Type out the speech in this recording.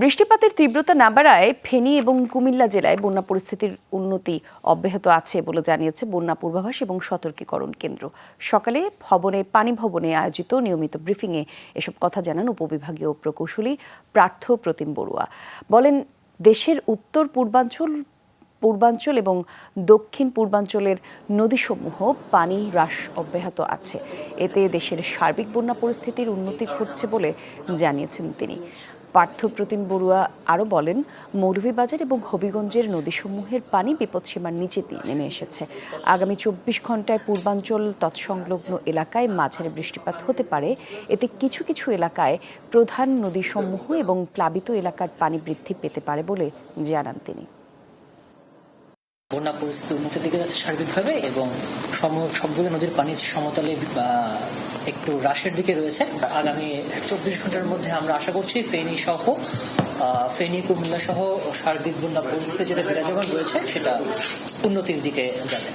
বৃষ্টিপাতের তীব্রতা না বাড়ায় ফেনী এবং কুমিল্লা জেলায় বন্যা পরিস্থিতির উন্নতি অব্যাহত আছে বলে জানিয়েছে বন্যা পূর্বাভাস এবং সতর্কীকরণ কেন্দ্র। সকালে ভবনে, পানি ভবনে আয়োজিত নিয়মিত ব্রিফিংয়ে এসব কথা জানান উপবিভাগীয় প্রকৌশলী প্রার্থ প্রতিম বড়ুয়া। বলেন, দেশের উত্তর পূর্বাঞ্চল পূর্বাঞ্চল এবং দক্ষিণ পূর্বাঞ্চলের নদীসমূহ পানি হ্রাস অব্যাহত আছে। এতে দেশের সার্বিক বন্যা পরিস্থিতির উন্নতি ঘটছে বলে জানিয়েছেন তিনি। পার্থ প্রতিম বড়ুয়া আরও বলেন, মৌলভীবাজার এবং হবিগঞ্জের নদীসমূহের পানি বিপদসীমার নিচে দিয়ে নেমে এসেছে। আগামী চব্বিশ ঘন্টায় পূর্বাঞ্চল তৎসংলগ্ন এলাকায় মাঝারি বৃষ্টিপাত হতে পারে। এতে কিছু কিছু এলাকায় প্রধান নদীসমূহ এবং প্লাবিত এলাকার পানি বৃদ্ধি পেতে পারে বলে জানান তিনি। বন্যা পরিস্থিতি উন্নতির দিকে যাচ্ছে সার্বিকভাবে এবং সবগুলো নদীর পানি সমতলে একটু হ্রাসের দিকে রয়েছে। আগামী চব্বিশ ঘণ্টার মধ্যে আমরা আশা করছি ফেনী সহ ফেনী, কুমিল্লা সহ সার্বিক বন্যা পরিস্থিতি যেটা বিরাজমান রয়েছে, সেটা উন্নতির দিকে যাবে।